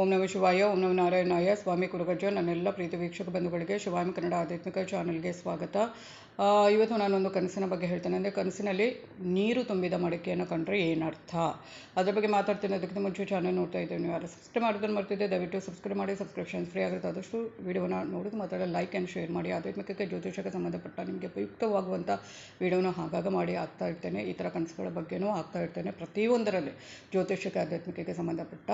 ಓಂ ನಮ ಶಿವಾಯ, ಓಂ ನಮ ನಾರಾಯಣಾಯ. ಸ್ವಾಮಿ ಕುರುಗಜ್ಜ ನನ್ನೆಲ್ಲ ಪ್ರೀತಿ ವೀಕ್ಷಕ ಬಂಧುಗಳಿಗೆ ಶಿವಾಮಿ ಕನ್ನಡ ಆಧ್ಯಾತ್ಮಿಕ ಚಾನಲ್ಗೆ ಸ್ವಾಗತ. ಇವತ್ತು ನಾನೊಂದು ಕನಸಿನ ಬಗ್ಗೆ ಹೇಳ್ತೇನೆ ಅಂದರೆ ಕನಸಿನಲ್ಲಿ ನೀರು ತುಂಬಿದ ಮಡಿಕೆಯನ್ನು ಕಂಡ್ರೆ ಏನರ್ಥ? ಅದ್ರ ಬಗ್ಗೆ ಮಾತಾಡ್ತೀನಿ ಅದಕ್ಕಿಂತ ಮುಂಚೆ ಚಾನಲ್ ನೋಡ್ತಾ ಇದ್ದೇವೆ ನೀವು ಯಾರು ಸಬ್ಸ್ಕ್ರೈಬ್ ಮಾಡೋದನ್ನು ಮರ್ತಿದ್ದೆ ದಯವಿಟ್ಟು ಸಬ್ಸ್ಕ್ರೈಬ್ ಮಾಡಿ ಸಬ್ಸ್ಕ್ರಿಪ್ಷನ್ ಫ್ರೀ ಆಗುತ್ತೆ ಆದಷ್ಟು ವೀಡಿಯೋನ ನೋಡೋದು ಮಾತ್ರ ಲೈಕ್ ಆ್ಯಂಡ್ ಶೇರ್ ಮಾಡಿ. ಆಧ್ಯಾತ್ಮಿಕಕ್ಕೆ ಜ್ಯೋತಿಷಕ್ಕೆ ಸಂಬಂಧಪಟ್ಟ ನಿಮಗೆ ಉಪಯುಕ್ತವಾಗುವಂಥ ವೀಡಿಯೋನ ಹಾಗಾಗ ಮಾಡಿ ಆಗ್ತಾ ಇರ್ತೇನೆ. ಈ ಥರ ಕನಸುಗಳ ಬಗ್ಗೆನೂ ಆಗ್ತಾ ಇರ್ತೇನೆ. ಪ್ರತಿಯೊಂದರಲ್ಲಿ ಜ್ಯೋತಿಷಕ್ಕೆ, ಆಧ್ಯಾತ್ಮಿಕಕ್ಕೆ ಸಂಬಂಧಪಟ್ಟ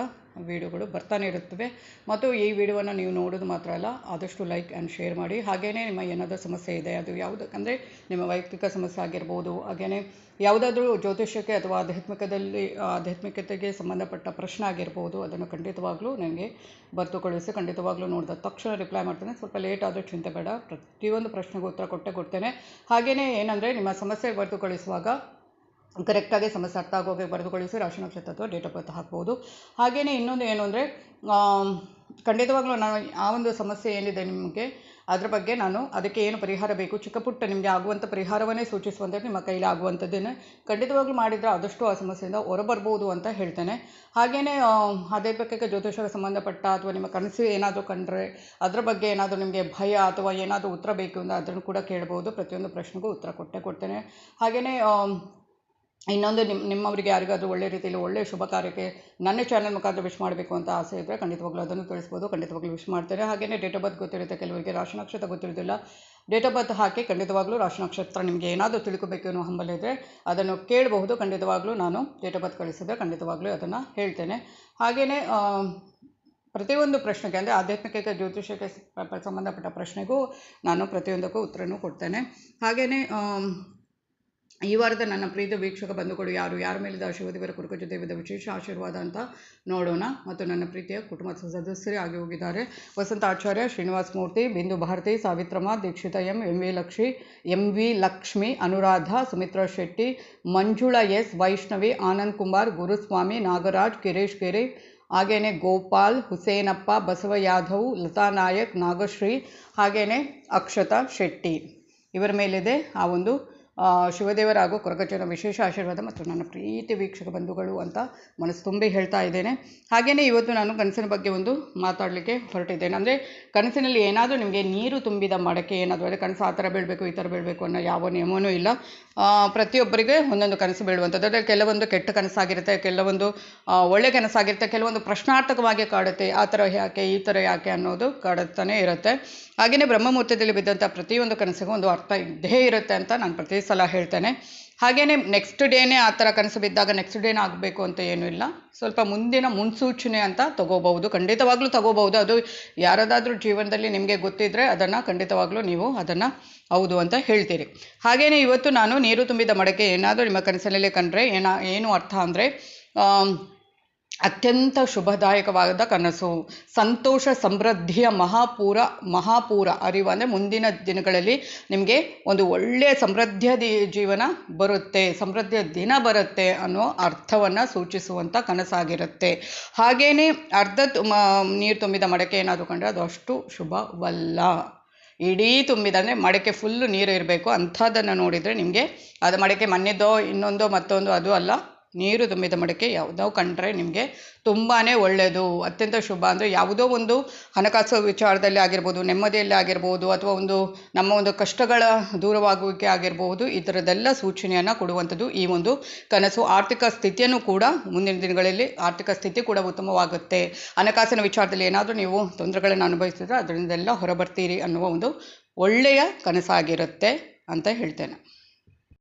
ವಿಡಿಯೋಗಳು ಬರ್ತಾನೆ ಇರುತ್ತವೆ. ಮತ್ತು ಈ ವಿಡಿಯೋವನ್ನು ನೀವು ನೋಡೋದು ಮಾತ್ರ ಅಲ್ಲ, ಆದಷ್ಟು ಲೈಕ್ ಆ್ಯಂಡ್ ಶೇರ್ ಮಾಡಿ. ಹಾಗೆಯೇ ನಿಮ್ಮ ಏನಾದರೂ ಸಮಸ್ಯೆ ಇದೆ, ಅದು ಯಾವುದಕ್ಕಂದರೆ ನಿಮ್ಮ ವೈಯಕ್ತಿಕ ಸಮಸ್ಯೆ ಆಗಿರ್ಬೋದು ಹಾಗೆಯೇ ಯಾವುದಾದ್ರೂ ಜ್ಯೋತಿಷ್ಯಕ್ಕೆ ಅಥವಾ ಆಧ್ಯಾತ್ಮಿಕದಲ್ಲಿ, ಆಧ್ಯಾತ್ಮಿಕತೆಗೆ ಸಂಬಂಧಪಟ್ಟ ಪ್ರಶ್ನೆ ಆಗಿರ್ಬೋದು, ಅದನ್ನು ಖಂಡಿತವಾಗ್ಲೂ ನನಗೆ ಬರ್ತು ಕಳಿಸಿ ಖಂಡಿತವಾಗ್ಲೂ ನೋಡಿದ ತಕ್ಷಣ ರಿಪ್ಲೈ ಮಾಡ್ತೇನೆ. ಸ್ವಲ್ಪ ಲೇಟ್ ಆದರೂ ಚಿಂತೆ ಬೇಡ, ಪ್ರತಿಯೊಂದು ಪ್ರಶ್ನೆಗೂ ಉತ್ತರ ಕೊಟ್ಟೆ ಕೊಡ್ತೇನೆ. ಹಾಗೆಯೇ ಏನಂದರೆ ನಿಮ್ಮ ಸಮಸ್ಯೆ ಬರೆದು ಕಳಿಸುವಾಗ ಕರೆಕ್ಟಾಗಿ ಸಮಸ್ಯೆ ಅರ್ಥ ಆಗೋಗಿ ಬರೆದುಕೊಳ್ಳಿಸಿ ರಾಶಿ ನಕ್ಷತ್ರ ಅಥವಾ ಡೇಟ್ ಆಫ್ ಬರ್ತ್ ಹಾಕ್ಬೋದು. ಹಾಗೆಯೇ ಇನ್ನೊಂದು ಏನು ಅಂದರೆ ಖಂಡಿತವಾಗ್ಲೂ ನಾನು ಆ ಒಂದು ಸಮಸ್ಯೆ ಏನಿದೆ ನಿಮಗೆ, ಅದರ ಬಗ್ಗೆ ನಾನು ಅದಕ್ಕೆ ಏನು ಪರಿಹಾರ ಬೇಕು? ಚಿಕ್ಕ ಪುಟ್ಟ ನಿಮಗೆ ಆಗುವಂಥ ಪರಿಹಾರವನ್ನೇ ಸೂಚಿಸುವಂಥದ್ದು ನಿಮ್ಮ ಕೈಲಿ ಆಗುವಂಥದ್ದೇನೆ. ಖಂಡಿತವಾಗ್ಲೂ ಮಾಡಿದರೆ ಆದಷ್ಟು ಆ ಸಮಸ್ಯೆಯಿಂದ ಹೊರಬರ್ಬೋದು ಅಂತ ಹೇಳ್ತೇನೆ. ಹಾಗೆಯೇ ಅದೇ ಬಗ್ಗೆ ಜ್ಯೋತಿಷಕ್ಕೆ ಸಂಬಂಧಪಟ್ಟ ಅಥವಾ ನಿಮ್ಮ ಕನಸು ಏನಾದರೂ ಕಂಡ್ರೆ, ಅದರ ಬಗ್ಗೆ ಏನಾದರೂ ನಿಮಗೆ ಭಯ ಅಥವಾ ಏನಾದರೂ ಉತ್ತರ ಬೇಕು ಅಂದರೆ ಅದನ್ನು ಕೂಡ ಕೇಳ್ಬೋದು. ಪ್ರತಿಯೊಂದು ಪ್ರಶ್ನೆಗೂ ಉತ್ತರ ಕೊಟ್ಟೆ ಕೊಡ್ತೇನೆ. ಹಾಗೆಯೇ ಇನ್ನೊಂದು ನಿಮ್ಮ ನಿಮ್ಮವರಿಗೆ ಯಾರಿಗಾದರೂ ಒಳ್ಳೆ ರೀತಿಯಲ್ಲಿ ಒಳ್ಳೆಯ ಶುಭ ಕಾರ್ಯಕ್ಕೆ ನನ್ನ ಚಾನಲ್ ಮುಖಾಂತರ ವಿಶ್ ಮಾಡಬೇಕು ಅಂತ ಆಸೆ ಇದ್ದರೆ ಖಂಡಿತವಾಗ್ಲೂ ಅದನ್ನು ತಿಳಿಸ್ಬೋದು. ಖಂಡಿತವಾಗ್ಲೂ ವಿಶ್ ಮಾಡ್ತಾರೆ ಹಾಗೆಯೇ ಡೇಟ್ ಆಫ್ ಬರ್ತ್ ಗೊತ್ತಿರುತ್ತೆ. ಕೆಲವರಿಗೆ ರಾಶಿ ನಕ್ಷತ್ರ ಗೊತ್ತಿರೋದಿಲ್ಲ ಡೇಟ್ ಆಫ್ ಬರ್ತ್ ಹಾಕಿ ಖಂಡಿತವಾಗ್ಲೂ ರಾಶಿ ನಕ್ಷತ್ರ ನಿಮಗೆ ಏನಾದರೂ ತಿಳ್ಕೊಬೇಕು ಅನ್ನೋ ಹಂಬಲ ಇದ್ದರೆ ಅದನ್ನು ಕೇಳಬಹುದು. ಖಂಡಿತವಾಗ್ಲೂ ನಾನು ಡೇಟ್ ಆಫ್ ಬರ್ತ್ ಕಳಿಸಿದ್ರೆ ಖಂಡಿತವಾಗ್ಲೂ ಅದನ್ನು ಹೇಳ್ತೇನೆ. ಹಾಗೆಯೇ ಪ್ರತಿಯೊಂದು ಪ್ರಶ್ನೆಗೆ ಅಂದರೆ ಆಧ್ಯಾತ್ಮಿಕ ಜ್ಯೋತಿಷಕ್ಕೆ ಸಂಬಂಧಪಟ್ಟ ಪ್ರಶ್ನೆಗೂ ನಾನು ಪ್ರತಿಯೊಂದಕ್ಕೂ ಉತ್ತರನೂ ಕೊಡ್ತೇನೆ. ಹಾಗೆಯೇ ಈ ವಾರದ ನನ್ನ ಪ್ರೀತಿ ವೀಕ್ಷಕ ಬಂಧುಗಳು ಯಾರು? ಯಾರ ಮೇಲಿದ ಶಿವದೇವರ ಜೊತೆ ದೇವದ ವಿಶೇಷ ಆಶೀರ್ವಾದ ಅಂತ ನೋಡೋಣ. ಮತ್ತು ನನ್ನ ಪ್ರೀತಿಯ ಕುಟುಂಬದ ಸದಸ್ಯರೇ ಆಗಿ ಹೋಗಿದ್ದಾರೆ. ವಸಂತ Acharya, Srinivasa Murthy, Bindu Bharathi, Savitramma, Dikshita M M V Lakshmi M V Lakshmi, Anuradha, Sumitra Shetty, Manjula S, Vaishnavi, Anand Kumar, Guruswamy, Nagaraj, Kiresh ಕೆರೆ ಹಾಗೆಯೇ ಗೋಪಾಲ್, ಹುಸೇನಪ್ಪ, ಬಸವ ಯಾದವ್ ಲತಾ ನಾಯಕ್, ನಾಗಶ್ರೀ ಹಾಗೆಯೇ ಅಕ್ಷತಾ ಶೆಟ್ಟಿ. ಇವರ ಮೇಲಿದೆ ಆ ಒಂದು ಶಿವದೇವರ ಹಾಗೂ ಕೊರಗಜ್ಜನ ವಿಶೇಷ ಆಶೀರ್ವಾದ ಮತ್ತು ನನ್ನ ಪ್ರೀತಿ ವೀಕ್ಷಕ ಬಂಧುಗಳು ಅಂತ ಮನಸ್ಸು ತುಂಬಿ ಹೇಳ್ತಾ ಇದ್ದೇನೆ. ಹಾಗೆಯೇ ಇವತ್ತು ನಾನು ಕನಸಿನ ಬಗ್ಗೆ ಒಂದು ಮಾತಾಡಲಿಕ್ಕೆ ಹೊರಟಿದ್ದೇನೆ. ಅಂದರೆ ಕನಸಿನಲ್ಲಿ ಏನಾದರೂ ನಿಮಗೆ ನೀರು ತುಂಬಿದ ಮಡಕೆ ಏನಾದರೂ, ಅಂದರೆ ಕನಸು ಆ ಥರ ಬೀಳಬೇಕು, ಈ ಥರ ಬೀಳಬೇಕು ಅನ್ನೋ ಯಾವ ನಿಯಮವೂ ಇಲ್ಲ. ಪ್ರತಿಯೊಬ್ಬರಿಗೆ ಒಂದೊಂದು ಕನಸು ಬೀಳುವಂಥದ್ದು. ಅಂದರೆ ಕೆಲವೊಂದು ಕೆಟ್ಟ ಕನಸಾಗಿರುತ್ತೆ, ಕೆಲವೊಂದು ಒಳ್ಳೆ ಕನಸಾಗಿರುತ್ತೆ, ಕೆಲವೊಂದು ಪ್ರಶ್ನಾರ್ಥಕವಾಗಿ ಕಾಡುತ್ತೆ. ಆ ಥರ ಯಾಕೆ, ಈ ಥರ ಯಾಕೆ ಅನ್ನೋದು ಕಾಡುತ್ತಾನೆ ಇರುತ್ತೆ. ಹಾಗೆಯೇ ಬ್ರಹ್ಮಮೂರ್ತದಲ್ಲಿ ಬಿದ್ದಂಥ ಪ್ರತಿಯೊಂದು ಕನಸಿಗೂ ಒಂದು ಅರ್ಥ ಇದ್ದೇ ಇರುತ್ತೆ ಅಂತ ನಾನು ಪ್ರತಿ ಸಲ ಹೇಳ್ತೇನೆ. ಹಾಗೆಯೇ ನೆಕ್ಸ್ಟ್ ಡೇನೇ ಆ ಥರ ಕನಸು ಬಿದ್ದಾಗ ನೆಕ್ಸ್ಟ್ ಡೇನೇ ಆಗಬೇಕು ಅಂತ ಏನೂ ಇಲ್ಲ. ಸ್ವಲ್ಪ ಮುಂದಿನ ಮುನ್ಸೂಚನೆ ಅಂತ ತಗೋಬಹುದು. ಖಂಡಿತವಾಗ್ಲೂ ತಗೋಬಹುದು. ಅದು ಯಾರದಾದ್ರೂ ಜೀವನದಲ್ಲಿ ನಿಮಗೆ ಗೊತ್ತಿದ್ದರೆ ಅದನ್ನು ಖಂಡಿತವಾಗ್ಲೂ ನೀವು ಅದನ್ನು ಹೌದು ಅಂತ ಹೇಳ್ತೀರಿ. ಹಾಗೆಯೇ ಇವತ್ತು ನಾನು ನೀರು ತುಂಬಿದ ಮಡಕೆ ಏನಾದರೂ ನಿಮ್ಮ ಕನಸಿನಲ್ಲಿ ಕಂಡ್ರೆ ಏನ, ಏನು ಅರ್ಥ ಅಂದರೆ ಅತ್ಯಂತ ಶುಭದಾಯಕವಾದ ಕನಸು. ಸಂತೋಷ ಸಮೃದ್ಧಿಯ ಮಹಾಪೂರ ಮಹಾಪೂರ ಅರಿವು ಅಂದರೆ ಮುಂದಿನ ದಿನಗಳಲ್ಲಿ ನಿಮಗೆ ಒಂದು ಒಳ್ಳೆಯ ಸಮೃದ್ಧಿಯ ಜೀವನ ಬರುತ್ತೆ, ಸಮೃದ್ಧಿಯ ದಿನ ಬರುತ್ತೆ ಅನ್ನೋ ಅರ್ಥವನ್ನು ಸೂಚಿಸುವಂಥ ಕನಸಾಗಿರುತ್ತೆ. ಹಾಗೆಯೇ ಅರ್ಧ ನೀರು ತುಂಬಿದ ಮಡಕೆ ಏನಾದರೂ ಕಂಡ್ರೆ ಅದು ಅಷ್ಟು ಶುಭವಲ್ಲ. ಇಡೀ ತುಂಬಿದ ಅಂದರೆ ಮಡಕೆ ಫುಲ್ಲು ನೀರು ಇರಬೇಕು. ಅಂಥದ್ದನ್ನು ನೋಡಿದರೆ ನಿಮಗೆ ಅದು ಮಡಕೆ ಮಣ್ಣಿದ್ದೋ ಇನ್ನೊಂದೋ, ಮತ್ತೊಂದು ಅದು ಅಲ್ಲ. ನೀರು ತುಂಬಿದ ಮಡಕೆ ಯಾವುದೋ ಕಂಡ್ರೆ ನಿಮಗೆ ತುಂಬಾ ಒಳ್ಳೆಯದು ಅತ್ಯಂತ ಶುಭ ಅಂದರೆ ಯಾವುದೋ ಒಂದು ಹಣಕಾಸು ವಿಚಾರದಲ್ಲಿ ಆಗಿರ್ಬೋದು, ನೆಮ್ಮದಿಯಲ್ಲಿ ಆಗಿರ್ಬೋದು, ಅಥವಾ ಒಂದು ನಮ್ಮ ಒಂದು ಕಷ್ಟಗಳ ದೂರವಾಗುವಿಕೆ ಆಗಿರ್ಬೋದು, ಈ ಥರದ್ದೆಲ್ಲ ಸೂಚನೆಯನ್ನು ಕೊಡುವಂಥದ್ದು ಈ ಒಂದು ಕನಸು. ಆರ್ಥಿಕ ಸ್ಥಿತಿಯನ್ನು ಕೂಡ ಮುಂದಿನ ದಿನಗಳಲ್ಲಿ ಆರ್ಥಿಕ ಸ್ಥಿತಿ ಕೂಡ ಉತ್ತಮವಾಗುತ್ತೆ. ಹಣಕಾಸಿನ ವಿಚಾರದಲ್ಲಿ ಏನಾದರೂ ನೀವು ತೊಂದರೆಗಳನ್ನು ಅನುಭವಿಸಿದ್ರೆ ಅದರಿಂದೆಲ್ಲ ಹೊರಬರ್ತೀರಿ ಅನ್ನುವ ಒಂದು ಒಳ್ಳೆಯ ಕನಸಾಗಿರುತ್ತೆ ಅಂತ ಹೇಳ್ತೇನೆ.